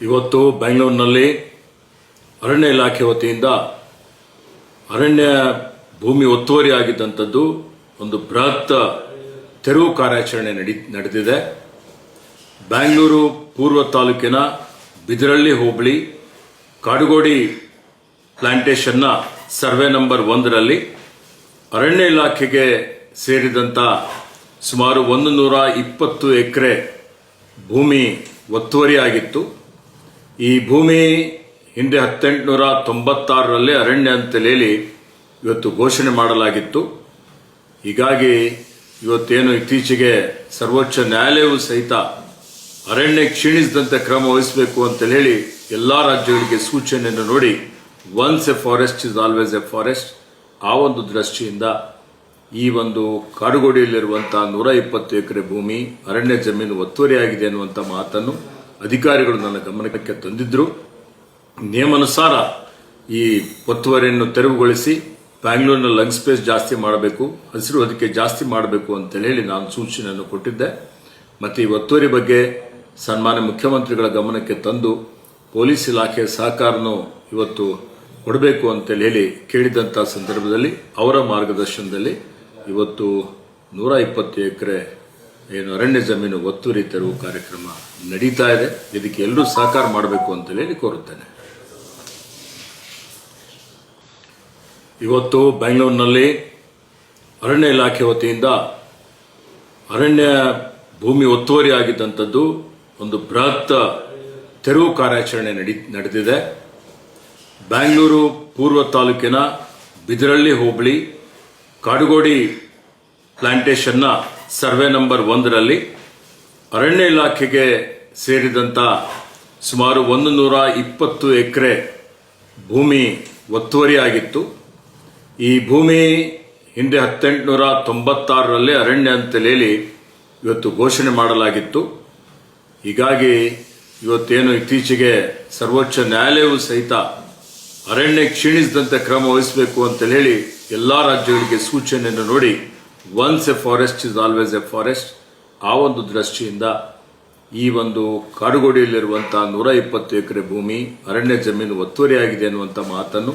ಇವತ್ತು ಬೆಂಗಳೂರಿನಲ್ಲಿ ಅರಣ್ಯ ಇಲಾಖೆ ವತಿಯಿಂದ ಅರಣ್ಯ ಭೂಮಿ ಒತ್ತುವರಿ ಆಗಿದ್ದಂಥದ್ದು ಒಂದು ಬೃಹತ್ ತೆರವು ಕಾರ್ಯಾಚರಣೆ ನಡಿ, ನಡೆದಿದೆ. ಬೆಂಗಳೂರು ಪೂರ್ವ ತಾಲೂಕಿನ ಬಿದರಳ್ಳಿ ಹೋಬಳಿ ಕಾಡುಗೋಡಿ ಪ್ಲಾಂಟೇಶನ್ನ ಸರ್ವೆ ನಂಬರ್ ಒಂದರಲ್ಲಿ ಅರಣ್ಯ ಇಲಾಖೆಗೆ ಸೇರಿದಂತ ಸುಮಾರು ಒಂದು ನೂರ ಇಪ್ಪತ್ತು ಎಕರೆ ಭೂಮಿ ಒತ್ತುವರಿ ಆಗಿತ್ತು ಈ ಭೂಮಿ ಹಿಂದೆ ಹತ್ತೆಂಟುನೂರ ತೊಂಬತ್ತಾರರಲ್ಲಿ ಅರಣ್ಯ ಅಂತೇಳಿ ಇವತ್ತು ಘೋಷಣೆ ಮಾಡಲಾಗಿತ್ತು. ಹೀಗಾಗಿ ಇವತ್ತೇನು ಇತ್ತೀಚೆಗೆ ಸರ್ವೋಚ್ಚ ನ್ಯಾಯಾಲಯವು ಸಹಿತ ಅರಣ್ಯ ಕ್ಷೀಣಿಸಿದಂತೆ ಕ್ರಮ ವಹಿಸಬೇಕು ಅಂತ ಹೇಳಿ ಎಲ್ಲ ರಾಜ್ಯಗಳಿಗೆ ಸೂಚನೆಯನ್ನು ನೋಡಿ once a forest is always a forest ಆ ಒಂದು ದೃಷ್ಟಿಯಿಂದ ಈ ಒಂದು ಕಾಡುಗೋಡಿಯಲ್ಲಿರುವಂತಹ ನೂರ ಇಪ್ಪತ್ತು ಎಕರೆ ಭೂಮಿ ಅರಣ್ಯ ಜಮೀನು ಒತ್ತುವರಿಯಾಗಿದೆ ಅನ್ನುವಂಥ ಮಾತನ್ನು ಅಧಿಕಾರಿಗಳು ನನ್ನ ಗಮನಕ್ಕೆ ತಂದಿದ್ದರು ನಿಯಮಾನುಸಾರ ಈ ಒತ್ತುವರಿಯನ್ನು ತೆರವುಗೊಳಿಸಿ ಬ್ಯಾಂಗ್ಳೂರಿನ ಲಂಗ್ ಸ್ಪೇಸ್ ಜಾಸ್ತಿ ಮಾಡಬೇಕು, ಹಸಿರು ಅದಕ್ಕೆ ಜಾಸ್ತಿ ಮಾಡಬೇಕು ಅಂತ ಹೇಳಿ ನಾನು ಸೂಚನೆಯನ್ನು ಕೊಟ್ಟಿದ್ದೆ. ಮತ್ತು ಈ ಒತ್ತುವರಿ ಬಗ್ಗೆ ಸನ್ಮಾನ್ಯ ಮುಖ್ಯಮಂತ್ರಿಗಳ ಗಮನಕ್ಕೆ ತಂದು ಪೊಲೀಸ್ ಇಲಾಖೆಯ ಸಹಕಾರನು ಇವತ್ತು ಕೊಡಬೇಕು ಅಂತ ಹೇಳಿ ಕೇಳಿದಂಥ ಸಂದರ್ಭದಲ್ಲಿ ಅವರ ಮಾರ್ಗದರ್ಶನದಲ್ಲಿ ಇವತ್ತು ನೂರ ಇಪ್ಪತ್ತು ಎಕರೆ ಏನು ಅರಣ್ಯ ಜಮೀನು ಒತ್ತುವರಿ ತೆರವು ಕಾರ್ಯಕ್ರಮ ನಡೀತಾ ಇದೆ. ಇದಕ್ಕೆ ಎಲ್ಲರೂ ಸಹಕಾರ ಮಾಡಬೇಕು ಅಂತ ಹೇಳಿ ಕೋರುತ್ತೇನೆ. ಇವತ್ತು ಬೆಂಗಳೂರಿನಲ್ಲಿ ಅರಣ್ಯ ಇಲಾಖೆ ವತಿಯಿಂದ ಅರಣ್ಯ ಭೂಮಿ ಒತ್ತುವರಿ ಆಗಿದ್ದಂಥದ್ದು ಒಂದು ಬೃಹತ್ ತೆರವು ಕಾರ್ಯಾಚರಣೆ ನಡಿ, ನಡೆದಿದೆ. ಬೆಂಗಳೂರು ಪೂರ್ವ ತಾಲೂಕಿನ ಬಿದರಳ್ಳಿ ಹೋಬಳಿ ಕಾಡುಗೋಡಿ ಪ್ಲಾಂಟೇಶನ್ನ ಸರ್ವೆ ನಂಬರ್ ಒಂದರಲ್ಲಿ ಅರಣ್ಯ ಇಲಾಖೆಗೆ ಸೇರಿದಂತ ಸುಮಾರು ಒಂದು ನೂರ ಇಪ್ಪತ್ತು ಎಕರೆ ಭೂಮಿ ಒತ್ತುವರಿಯಾಗಿತ್ತು. ಈ ಭೂಮಿ ಹಿಂದೆ ಹತ್ತೆಂಟುನೂರ ತೊಂಬತ್ತಾರರಲ್ಲಿ ಅರಣ್ಯ ಅಂತೇಳಿ ಇವತ್ತು ಘೋಷಣೆ ಮಾಡಲಾಗಿತ್ತು. ಹೀಗಾಗಿ ಇವತ್ತೇನು ಇತ್ತೀಚೆಗೆ ಸರ್ವೋಚ್ಚ ನ್ಯಾಯಾಲಯವು ಸಹಿತ ಅರಣ್ಯ ಕ್ಷೀಣಿಸಿದಂತೆ ಕ್ರಮ ವಹಿಸಬೇಕು ಅಂತ ಹೇಳಿ ಎಲ್ಲಾ ರಾಜ್ಯಗಳಿಗೆ ಸೂಚನೆಯನ್ನು ನೋಡಿ once a forest is always a forest ಆ ಒಂದು ದೃಷ್ಟಿಯಿಂದ ಈ ಒಂದು ಕಾಡುಗೋಡಿಯಲ್ಲಿರುವಂತಹ ನೂರ ಇಪ್ಪತ್ತು ಎಕರೆ ಭೂಮಿ ಅರಣ್ಯ ಜಮೀನು ಒತ್ತುವರಿಯಾಗಿದೆ ಅನ್ನುವಂಥ ಮಾತನ್ನು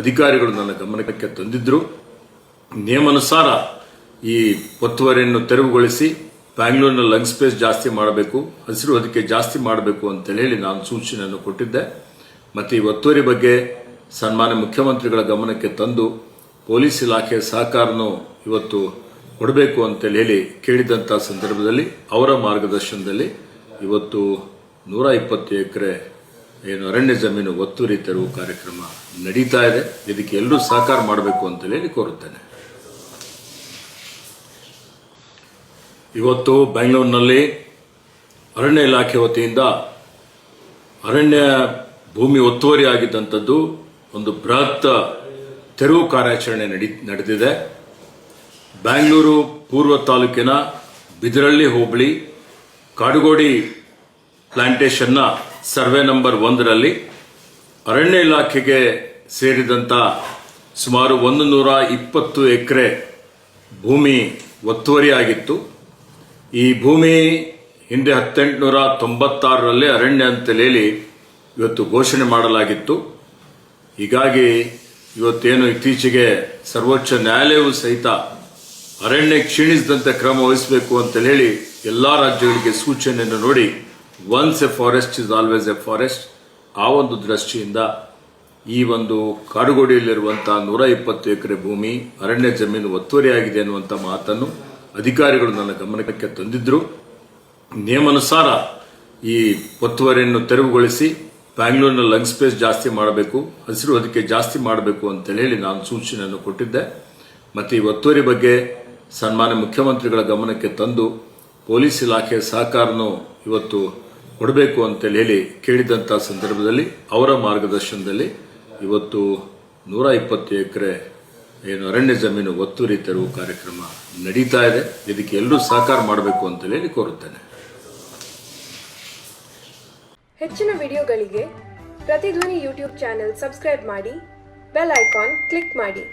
ಅಧಿಕಾರಿಗಳು ನನ್ನ ಗಮನಕ್ಕೆ ತಂದಿದ್ರು. ನಿಯಮಾನುಸಾರ ಈ ಒತ್ತುವರಿಯನ್ನು ತೆರವುಗೊಳಿಸಿ ಬ್ಯಾಂಗ್ಳೂರಿನ ಲಂಗ್ ಸ್ಪೇಸ್ ಜಾಸ್ತಿ ಮಾಡಬೇಕು, ಹಸಿರು ಅದಕ್ಕೆ ಜಾಸ್ತಿ ಮಾಡಬೇಕು ಅಂತ ಹೇಳಿ ನಾನು ಸೂಚನೆಯನ್ನು ಕೊಟ್ಟಿದ್ದೆ. ಮತ್ತು ಈ ಒತ್ತುವರಿ ಬಗ್ಗೆ ಸನ್ಮಾನ್ಯ ಮುಖ್ಯಮಂತ್ರಿಗಳ ಗಮನಕ್ಕೆ ತಂದು ಪೊಲೀಸ್ ಇಲಾಖೆಯ ಸಹಕಾರನು ಇವತ್ತು ಕೊಡಬೇಕು ಅಂತ ಹೇಳಿ ಕೇಳಿದಂಥ ಸಂದರ್ಭದಲ್ಲಿ ಅವರ ಮಾರ್ಗದರ್ಶನದಲ್ಲಿ ಇವತ್ತು ನೂರ ಇಪ್ಪತ್ತು ಎಕರೆ ಏನು ಅರಣ್ಯ ಜಮೀನು ಒತ್ತುವರಿ ತೆರವು ಕಾರ್ಯಕ್ರಮ ನಡೀತಾ ಇದೆ. ಇದಕ್ಕೆ ಎಲ್ಲರೂ ಸಹಕಾರ ಮಾಡಬೇಕು ಅಂತ ಹೇಳಿ ಕೋರುತ್ತೇನೆ. ಇವತ್ತು ಬೆಂಗಳೂರಿನಲ್ಲಿ ಅರಣ್ಯ ಇಲಾಖೆ ವತಿಯಿಂದ ಅರಣ್ಯ ಭೂಮಿ ಒತ್ತುವರಿ ಆಗಿದ್ದಂಥದ್ದು ಒಂದು ಬೃಹತ್ ತೆರವು ಕಾರ್ಯಾಚರಣೆ ನಡಿ ನಡೆದಿದೆ. ಬೆಂಗಳೂರು ಪೂರ್ವ ತಾಲೂಕಿನ ಬಿದರಳ್ಳಿ ಹೋಬಳಿ ಕಾಡುಗೋಡಿ ಪ್ಲಾಂಟೇಶನ್ನ ಸರ್ವೆ ನಂಬರ್ ಒಂದರಲ್ಲಿ ಅರಣ್ಯ ಇಲಾಖೆಗೆ ಸೇರಿದಂತ ಸುಮಾರು ಒಂದು ನೂರ ಇಪ್ಪತ್ತು ಎಕರೆ ಭೂಮಿ ಒತ್ತುವರಿಯಾಗಿತ್ತು. ಈ ಭೂಮಿ ಹಿಂದೆ ಹತ್ತೆಂಟುನೂರ ತೊಂಬತ್ತಾರರಲ್ಲಿ ಅರಣ್ಯ ಅಂತಲೇಲಿ ಇವತ್ತು ಘೋಷಣೆ ಮಾಡಲಾಗಿತ್ತು. ಹೀಗಾಗಿ ಇವತ್ತೇನು ಇತ್ತೀಚೆಗೆ ಸರ್ವೋಚ್ಚ ನ್ಯಾಯಾಲಯವು ಸಹಿತ ಅರಣ್ಯ ಕ್ಷೀಣಿಸಿದಂತೆ ಕ್ರಮ ವಹಿಸಬೇಕು ಅಂತ ಹೇಳಿ ಎಲ್ಲಾ ರಾಜ್ಯಗಳಿಗೆ ಸೂಚನೆಯನ್ನು ನೋಡಿ once a forest is always a forest ಆ ಒಂದು ದೃಷ್ಟಿಯಿಂದ ಈ ಒಂದು ಕಾಡುಗೋಡಿಯಲ್ಲಿರುವಂತಹ ನೂರ ಇಪ್ಪತ್ತು ಎಕರೆ ಭೂಮಿ, ಅರಣ್ಯ ಜಮೀನು ಒತ್ತುವರಿಯಾಗಿದೆ ಅನ್ನುವಂಥ ಮಾತನ್ನು ಅಧಿಕಾರಿಗಳು ನನ್ನ ಗಮನಕ್ಕೆ ತಂದಿದ್ರು. ನಿಯಮಾನುಸಾರ ಈ ಒತ್ತುವರಿಯನ್ನು ತೆರವುಗೊಳಿಸಿ ಬ್ಯಾಂಗ್ಳೂರಿನ ಲಂಗ್ ಸ್ಪೇಸ್ ಜಾಸ್ತಿ ಮಾಡಬೇಕು, ಹಸಿರು ಅದಕ್ಕೆ ಜಾಸ್ತಿ ಮಾಡಬೇಕು ಅಂತ ಹೇಳಿ ನಾನು ಸೂಚನೆಯನ್ನು ಕೊಟ್ಟಿದ್ದೆ. ಮತ್ತು ಈ ಒತ್ತುವರಿ ಬಗ್ಗೆ ಸನ್ಮಾನ್ಯ ಮುಖ್ಯಮಂತ್ರಿಗಳ ಗಮನಕ್ಕೆ ತಂದು ಪೊಲೀಸ್ ಇಲಾಖೆಯ ಸಹಕಾರನು ಇವತ್ತು ಕೊಡಬೇಕು ಅಂತ ಹೇಳಿ ಕೇಳಿದಂಥ ಸಂದರ್ಭದಲ್ಲಿ ಅವರ ಮಾರ್ಗದರ್ಶನದಲ್ಲಿ ಇವತ್ತು ನೂರ ಇಪ್ಪತ್ತು ಎಕರೆ ಏನು ಅರಣ್ಯ ಜಮೀನು ಒತ್ತುವರಿ ತೆರವು ಕಾರ್ಯಕ್ರಮ ನಡೀತಾ ಇದೆ. ಇದಕ್ಕೆ ಎಲ್ಲರೂ ಸಹಕಾರ ಮಾಡಬೇಕು ಅಂತ ಹೇಳಿ ಕೋರುತ್ತೇನೆ. ಹೆಚ್ಚಿನ ವಿಡಿಯೋಗಳಿಗೆ ಪ್ರತಿಧ್ವನಿ ಯೂಟ್ಯೂಬ್ ಚಾನೆಲ್ ಸಬ್ಸ್ಕ್ರೈಬ್ ಮಾಡಿ, ಬೆಲ್ ಐಕಾನ್ ಕ್ಲಿಕ್ ಮಾಡಿ.